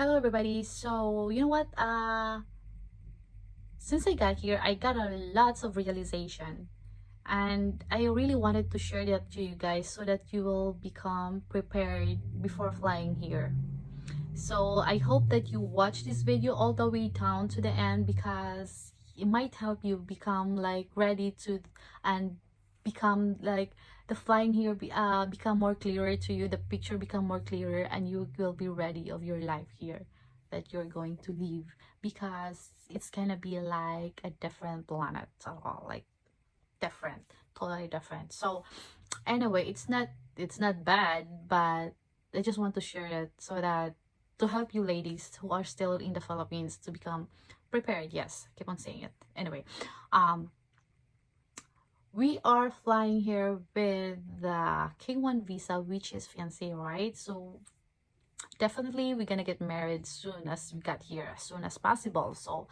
Hello everybody. So, you know what? Uh since I got here, I got a lots of realization. And I really wanted to share that to you guys so that you will become prepared before flying here. So, I hope that you watch this video all the way down to the end because it might help you become like ready to and become like the flying here uh, become more clearer to you the picture become more clearer and you will be ready of your life here that you're going to leave because it's gonna be like a different planet at all like different totally different. So anyway it's not it's not bad but i just want to share it so that to help you ladies who are still in the philippines to become prepared yes keep on saying it. Anyway um we are flying here with the K1 visa, which is fiancé, right? So definitely we're gonna get married soon as we got here, as soon as possible. So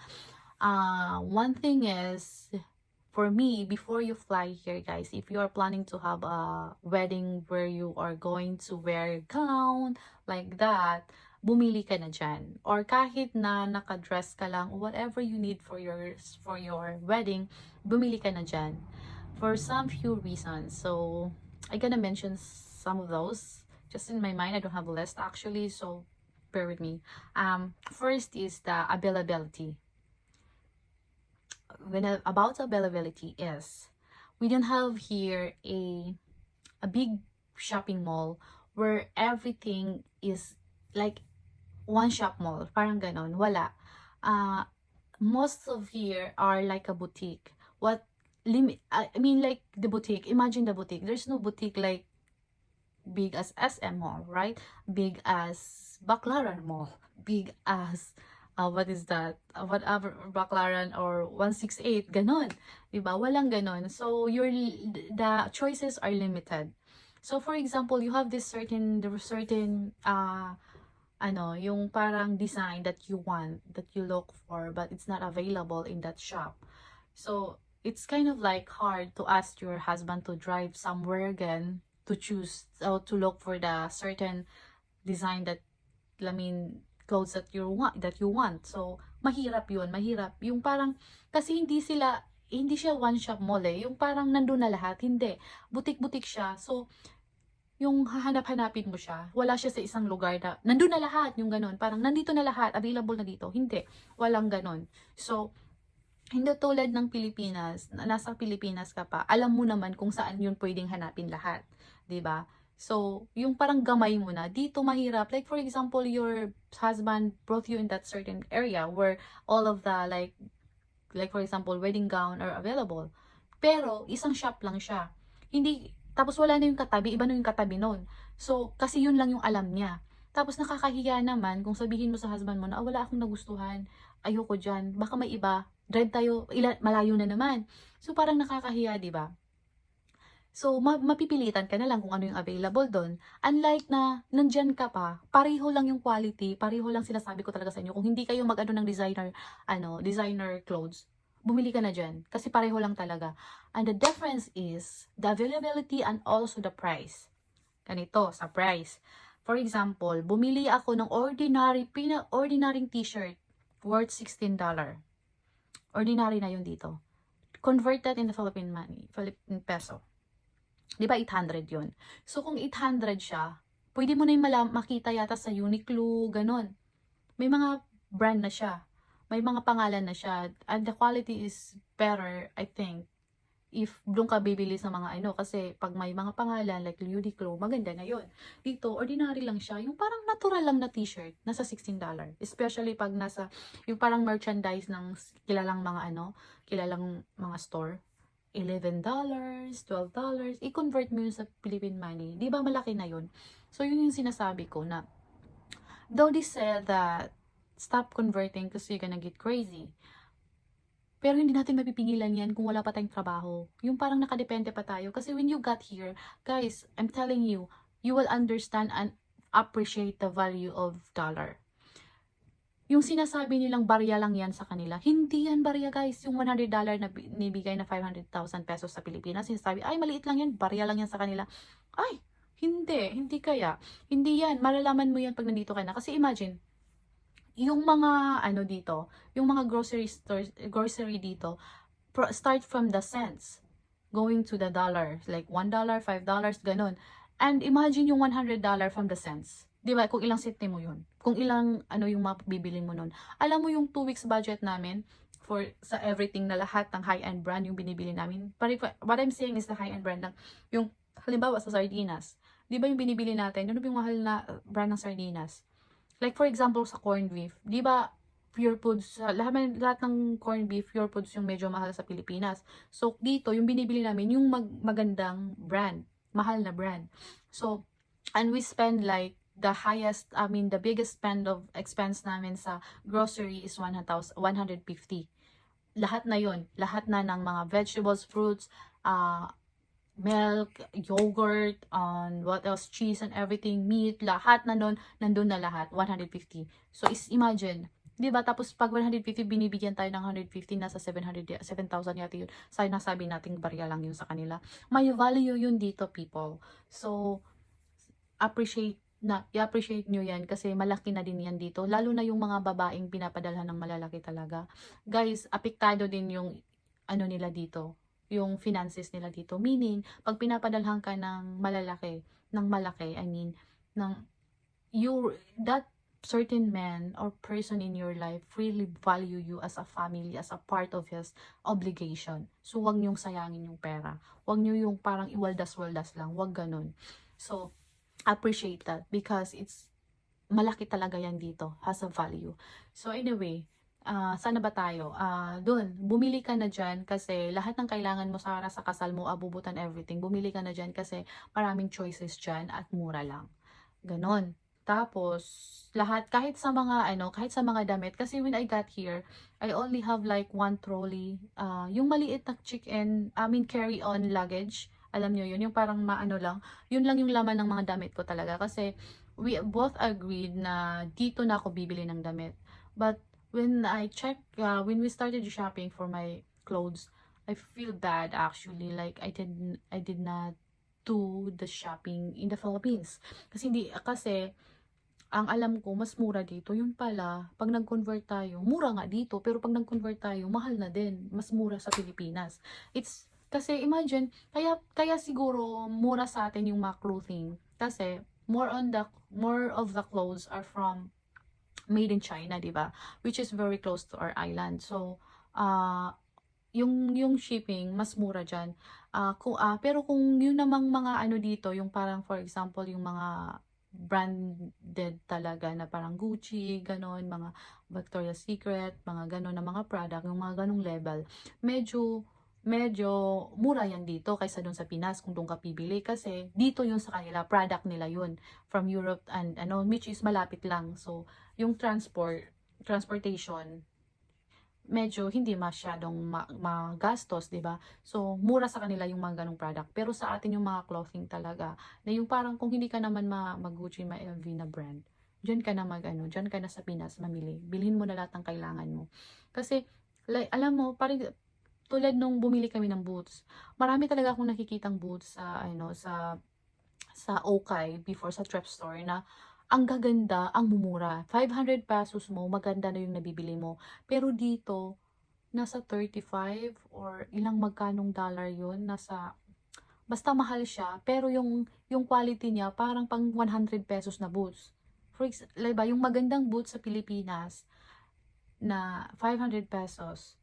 uh, one thing is for me, before you fly here, guys, if you are planning to have a wedding where you are going to wear a gown like that, bumili ka na dyan. Or kahit na nakadress ka lang, whatever you need for your for your wedding, bumili ka na dyan for some few reasons. So, I gonna mention some of those. Just in my mind, I don't have a list actually, so bear with me. Um, first is the availability. When about availability is we don't have here a a big shopping mall where everything is like one shop mall. Parang ganon. Wala. Uh, most of here are like a boutique. What limit I mean like the boutique imagine the boutique. There's no boutique like big as SM Mall right? Big as Baclaran Mall. Big as uh, what is that? Uh, whatever Baclaran or 168 ganon. Diba? Walang ganon. So your the choices are limited. So for example you have this certain the certain uh ano yung parang design that you want that you look for but it's not available in that shop. So it's kind of like hard to ask your husband to drive somewhere again to choose or to look for the certain design that I mean clothes that you want that you want. So mahirap yun mahirap. Yung parang kasi hindi sila hindi siya one shop mall eh. Yung parang nandun na lahat hindi. Butik-butik siya. So yung hahanap-hanapin mo siya wala siya sa isang lugar na nandun na lahat yung ganon parang nandito na lahat available na dito. Hindi walang ganon so hindi tulad ng Pilipinas, na nasa Pilipinas ka pa, alam mo naman kung saan yun pwedeng hanapin lahat. ba So, yung parang gamay mo na, dito mahirap. Like, for example, your husband brought you in that certain area where all of the, like, like for example, wedding gown are available. Pero, isang shop lang siya. Hindi, tapos wala na yung katabi, iba na yung katabi nun. So, kasi yun lang yung alam niya. Tapos nakakahiya naman kung sabihin mo sa husband mo na, ah, wala akong nagustuhan, ayoko dyan, baka may iba, drive tayo, ila, malayo na naman. So, parang nakakahiya, di ba? So, ma- mapipilitan ka na lang kung ano yung available doon. Unlike na, nandyan ka pa, pareho lang yung quality, pareho lang sinasabi ko talaga sa inyo. Kung hindi kayo mag-ano ng designer, ano, designer clothes, bumili ka na dyan. Kasi pareho lang talaga. And the difference is, the availability and also the price. Ganito, sa price. For example, bumili ako ng ordinary, pina-ordinary t-shirt worth $16. Ordinary na yun dito. Convert that in the Philippine money, Philippine peso. Di ba 800 yun? So kung 800 siya, pwede mo na yung malam- makita yata sa Uniqlo, ganun. May mga brand na siya. May mga pangalan na siya. And the quality is better, I think, if doon ka bibili sa mga ano. Kasi pag may mga pangalan like Uniqlo, maganda na yun. Dito, ordinary lang siya. Yung parang natural lang na t-shirt, nasa $16. Especially pag nasa, yung parang merchandise ng kilalang mga ano, kilalang mga store. $11, $12, i-convert mo yun sa Philippine money. Di ba malaki na yun? So, yun yung sinasabi ko na, though they said that, stop converting kasi you're gonna get crazy. Pero hindi natin mapipigilan yan kung wala pa tayong trabaho. Yung parang nakadepende pa tayo. Kasi when you got here, guys, I'm telling you, you will understand and appreciate the value of dollar yung sinasabi nilang barya lang yan sa kanila, hindi yan barya guys. Yung $100 na nibigay na 500,000 pesos sa Pilipinas, sinasabi, ay maliit lang yan, barya lang yan sa kanila. Ay, hindi, hindi kaya. Hindi yan, malalaman mo yan pag nandito ka na. Kasi imagine, yung mga ano dito, yung mga grocery stores, grocery dito, start from the cents going to the dollar, like $1, $5, ganun. And imagine yung $100 from the cents. Di ba? Kung ilang sente mo yun. Kung ilang ano yung mabibili mo nun. Alam mo yung 2 weeks budget namin for sa everything na lahat ng high-end brand yung binibili namin. Pari, what I'm saying is the high-end brand ng yung halimbawa sa sardinas. Di ba yung binibili natin? Ano yung mahal na uh, brand ng sardinas? Like for example sa corned beef. Di ba pure foods, lahat, lahat ng corned beef, pure foods yung medyo mahal sa Pilipinas. So, dito, yung binibili namin, yung mag, magandang brand, mahal na brand. So, and we spend like the highest, I mean, the biggest spend of expense namin sa grocery is 100, 150. Lahat na yon lahat na ng mga vegetables, fruits, uh, milk, yogurt, and what else, cheese and everything, meat, lahat na nun, nandun na lahat, 150. So, is imagine, di ba? Tapos, pag 150, binibigyan tayo ng 150, nasa 700, 7,000 yata yun. Sa nasabi nating barya lang yun sa kanila. May value yun dito, people. So, appreciate na, i-appreciate nyo yan kasi malaki na din yan dito. Lalo na yung mga babaeng pinapadalhan ng malalaki talaga. Guys, apektado din yung ano nila dito, yung finances nila dito. Meaning, pag pinapadalhan ka ng malalaki, ng malaki, I mean, ng you, that certain man or person in your life really value you as a family, as a part of his obligation. So, wag niyong sayangin yung pera. Wag niyo yung parang iwaldas-waldas lang. Wag ganun. So, appreciate that because it's malaki talaga yan dito. Has a value. So, anyway, ah sana ba tayo? Ah, doon, bumili ka na dyan kasi lahat ng kailangan mo sa sa kasal mo, abubutan everything. Bumili ka na dyan kasi maraming choices dyan at mura lang. Ganon. Tapos, lahat, kahit sa mga, ano, kahit sa mga damit, kasi when I got here, I only have like one trolley, ah yung maliit na chicken, I mean carry-on luggage, alam nyo yun, yung parang maano lang, yun lang yung laman ng mga damit ko talaga, kasi we both agreed na dito na ako bibili ng damit. But, when I check, uh, when we started shopping for my clothes, I feel bad actually, like I didn't, I did not do the shopping in the Philippines. Kasi hindi, kasi, ang alam ko, mas mura dito. Yun pala, pag nag-convert tayo, mura nga dito, pero pag nag-convert tayo, mahal na din. Mas mura sa Pilipinas. It's, kasi imagine, kaya, kaya siguro mura sa atin yung mga clothing. Kasi, more on the, more of the clothes are from made in China, di ba? Which is very close to our island. So, uh, yung yung shipping mas mura diyan. Ah, kung ah, pero kung yun namang mga ano dito, yung parang for example, yung mga branded talaga na parang Gucci, ganon, mga Victoria's Secret, mga ganon na mga product, yung mga ganong level, medyo medyo mura yan dito kaysa doon sa Pinas kung doon ka pibili kasi dito yun sa kanila, product nila yun from Europe and ano, which is malapit lang. So, yung transport, transportation, medyo hindi masyadong ma- magastos, 'di ba? So, mura sa kanila yung mga ganong product. Pero sa atin yung mga clothing talaga, na yung parang kung hindi ka naman ma, mag Gucci, ma LV na brand, diyan ka na mag ano, diyan ka na sa Pinas mamili. Bilhin mo na lahat ng kailangan mo. Kasi like, alam mo, parang tulad nung bumili kami ng boots, marami talaga akong nakikitang boots sa ano sa sa Okay before sa thrift store na ang gaganda, ang mumura. 500 pesos mo, maganda na yung nabibili mo. Pero dito, nasa 35 or ilang magkanong dollar yun, nasa basta mahal siya, pero yung yung quality niya parang pang 100 pesos na boots. For example, diba, yung magandang boots sa Pilipinas na 500 pesos.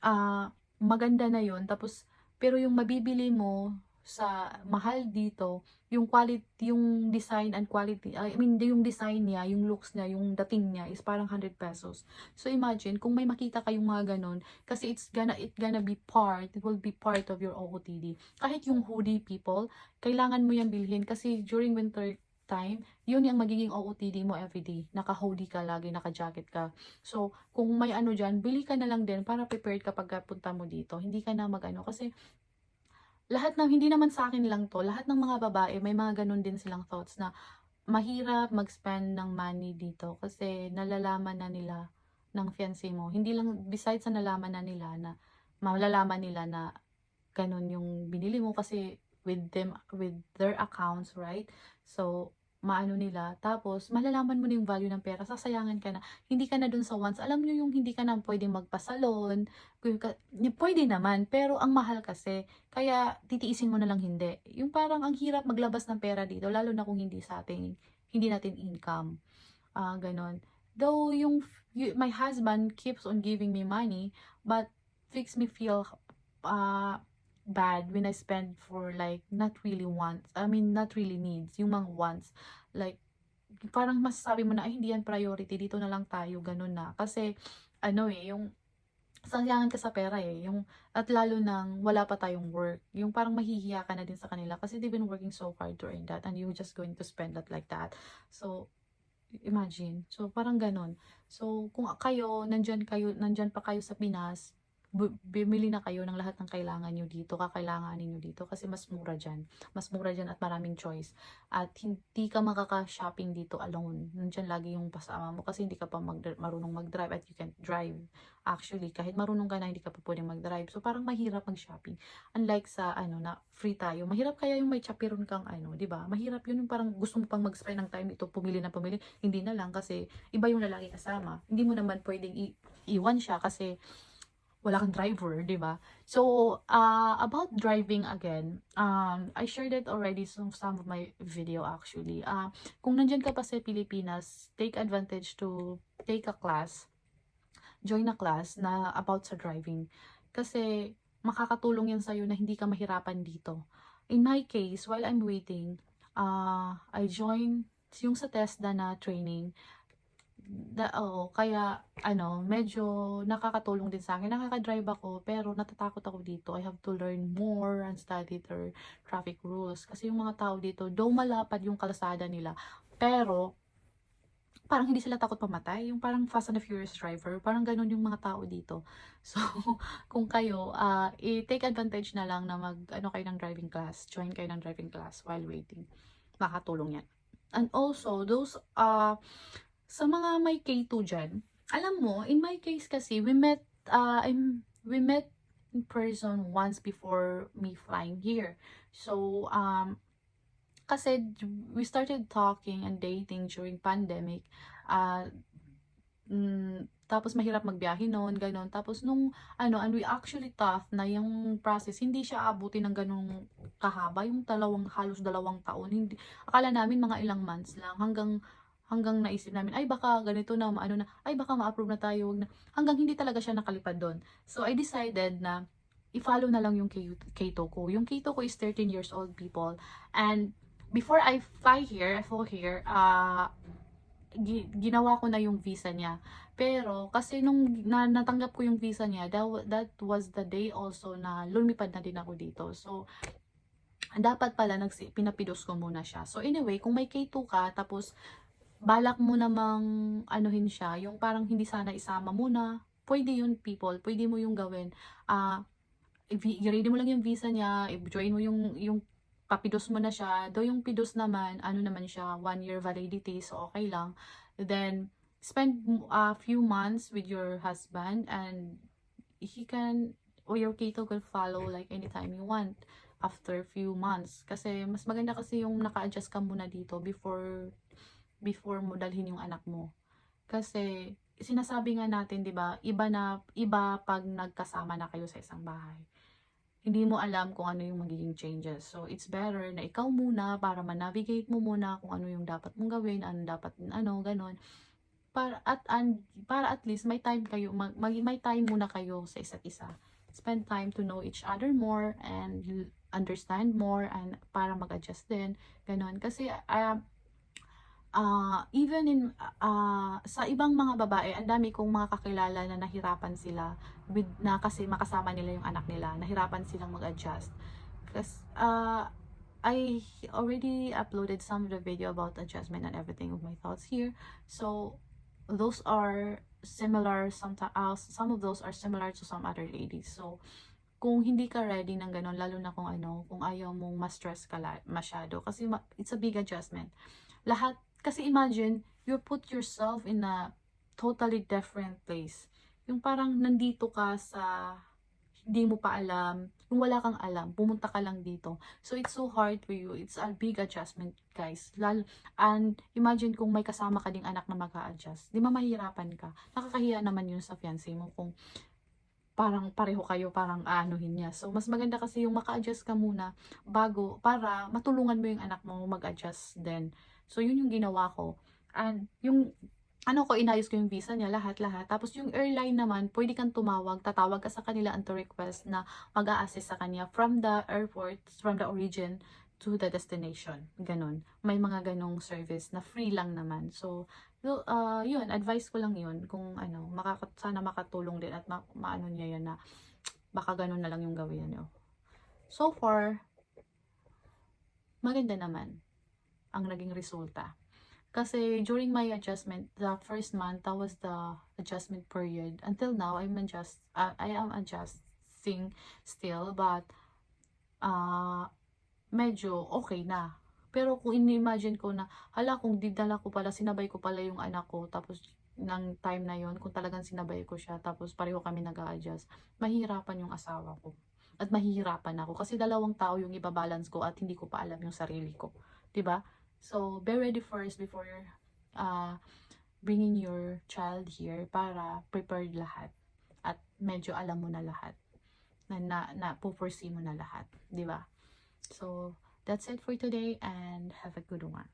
Ah, maganda na yun. Tapos pero yung mabibili mo sa mahal dito, yung quality, yung design and quality, I mean, yung design niya, yung looks niya, yung dating niya is parang 100 pesos. So imagine, kung may makita kayong mga ganun, kasi it's gonna, it gonna be part, it will be part of your OOTD. Kahit yung hoodie, people, kailangan mo yan bilhin kasi during winter time, yun yung magiging OOTD mo everyday. Naka-hoodie ka lagi, naka-jacket ka. So, kung may ano dyan, bili ka na lang din para prepared kapag punta mo dito. Hindi ka na mag-ano. Kasi, lahat ng, hindi naman sa akin lang to, lahat ng mga babae, may mga ganun din silang thoughts na mahirap mag-spend ng money dito kasi nalalaman na nila ng fiancé mo. Hindi lang, besides sa nalaman na nila na, malalaman nila na ganun yung binili mo kasi with them, with their accounts, right? So, maano nila. Tapos, malalaman mo na yung value ng pera. Sasayangan ka na. Hindi ka na dun sa once. Alam nyo yung hindi ka na pwedeng magpasalon. Pwede naman. Pero ang mahal kasi. Kaya, titiisin mo na lang hindi. Yung parang ang hirap maglabas ng pera dito. Lalo na kung hindi sa ating, hindi natin income. Ah, ganon. Though, yung, my husband keeps on giving me money. But, makes me feel, ah, bad when I spend for like not really wants. I mean, not really needs. Yung mga wants. Like, parang masasabi mo na, ay, hindi yan priority. Dito na lang tayo. Ganun na. Kasi, ano eh, yung sayangan ka sa pera eh. Yung, at lalo nang wala pa tayong work. Yung parang mahihiya ka na din sa kanila kasi they've been working so hard to earn that and you're just going to spend that like that. So, imagine. So, parang ganun. So, kung kayo, nandyan kayo, nandyan pa kayo sa Pinas, bumili na kayo ng lahat ng kailangan nyo dito, kakailanganin nyo dito kasi mas mura dyan. Mas mura dyan at maraming choice. At hindi ka makaka-shopping dito alone. Nandyan lagi yung pasama mo kasi hindi ka pa mag- marunong mag-drive at you can't drive. Actually, kahit marunong ka na, hindi ka pa pwedeng mag-drive. So, parang mahirap mag-shopping. Unlike sa, ano, na free tayo. Mahirap kaya yung may chaperon kang, ano, di ba? Mahirap yun yung parang gusto mo pang mag-spend ng time dito, pumili na pumili. Hindi na lang kasi iba yung lalaki kasama. Hindi mo naman pwedeng i- iwan siya kasi wala kang driver, di ba? So, uh, about driving again, um, I shared it already some, some of my video actually. Uh, kung nandyan ka pa sa Pilipinas, take advantage to take a class, join a class na about sa driving. Kasi, makakatulong yan sa'yo na hindi ka mahirapan dito. In my case, while I'm waiting, uh, I joined yung sa TESDA na training, da, oo, kaya ano, medyo nakakatulong din sa akin. Nakaka-drive ako, pero natatakot ako dito. I have to learn more and study their traffic rules. Kasi yung mga tao dito, though malapad yung kalsada nila, pero parang hindi sila takot pamatay. Yung parang Fast and Furious driver, parang ganun yung mga tao dito. So, kung kayo, uh, i-take advantage na lang na mag, ano kayo ng driving class, join kayo ng driving class while waiting. Makakatulong yan. And also, those, uh, sa mga may K2 dyan, alam mo, in my case kasi, we met, uh, I'm, we met in person once before me flying here. So, um, kasi we started talking and dating during pandemic. Uh, mm, tapos mahirap magbiyahe noon, ganun. Tapos nung, ano, and we actually thought na yung process, hindi siya abutin ng ganung kahaba, yung dalawang, halos dalawang taon. Hindi, akala namin mga ilang months lang, hanggang hanggang naisip namin, ay baka ganito na, ano na, ay baka ma-approve na tayo, na. Hanggang hindi talaga siya nakalipad doon. So, I decided na, i-follow na lang yung K- Keito ko. Yung Keito ko is 13 years old people. And, before I fly here, I flew here, uh, gi- ginawa ko na yung visa niya. Pero, kasi nung na, natanggap ko yung visa niya, that, that was the day also na lumipad na din ako dito. So, dapat pala nagsi, pinapidos ko muna siya. So, anyway, kung may K2 ka, tapos, balak mo namang anuhin siya, yung parang hindi sana isama muna, pwede yun people, pwede mo yung gawin. Uh, i-ready mo lang yung visa niya, i-join mo yung, yung papidos mo na siya. Do yung pidos naman, ano naman siya, one year validity, so okay lang. Then, spend a few months with your husband and he can, or your Kato will follow like anytime you want after few months. Kasi, mas maganda kasi yung naka-adjust ka muna dito before before mo dalhin yung anak mo. Kasi, sinasabi nga natin, di ba, iba na, iba pag nagkasama na kayo sa isang bahay. Hindi mo alam kung ano yung magiging changes. So, it's better na ikaw muna para ma-navigate mo muna kung ano yung dapat mong gawin, ano dapat, ano, ganon. Para at, and, para at least may time kayo, mag, may time muna kayo sa isa't isa. Spend time to know each other more and understand more and para mag-adjust din. Ganon. Kasi, uh, uh, even in uh, sa ibang mga babae, ang dami kong mga kakilala na nahirapan sila with, na kasi makasama nila yung anak nila, nahirapan silang mag-adjust. Kasi uh, I already uploaded some of the video about adjustment and everything of my thoughts here. So those are similar some uh, some of those are similar to some other ladies. So kung hindi ka ready ng ganun, lalo na kung ano, kung ayaw mong ma-stress ka masyado, kasi ma- it's a big adjustment. Lahat kasi imagine, you put yourself in a totally different place. Yung parang nandito ka sa hindi mo pa alam, kung wala kang alam, pumunta ka lang dito. So, it's so hard for you. It's a big adjustment, guys. Lalo, and imagine kung may kasama ka ding anak na mag adjust Di ba mahirapan ka? Nakakahiya naman yun sa fiancé mo kung parang pareho kayo, parang aanuhin niya. So, mas maganda kasi yung maka-adjust ka muna bago, para matulungan mo yung anak mo mag-adjust din. So, yun yung ginawa ko. And, yung ano ko, inayos ko yung visa niya, lahat-lahat. Tapos yung airline naman, pwede kang tumawag, tatawag ka sa kanila and to request na mag assist sa kanya from the airport, from the origin to the destination. Ganon. May mga ganong service na free lang naman. So, uh, yun, advice ko lang yun kung ano, makaka, sana makatulong din at ma, maano niya yun na baka ganon na lang yung gawin niyo. So far, maganda naman ang naging resulta. Kasi during my adjustment, the first month, that was the adjustment period. Until now, I'm adjust, uh, I am adjusting still, but uh, medyo okay na. Pero kung ini-imagine ko na, hala, kung didala ko pala, sinabay ko pala yung anak ko, tapos ng time na yon kung talagang sinabay ko siya, tapos pareho kami nag adjust mahirapan yung asawa ko. At mahihirapan ako. Kasi dalawang tao yung ibabalance ko at hindi ko pa alam yung sarili ko. 'di ba So, be ready first before uh, bringing your child here para prepared lahat. At medyo alam mo na lahat. Na, na, na po-foresee mo na lahat. Di ba? So, that's it for today and have a good one.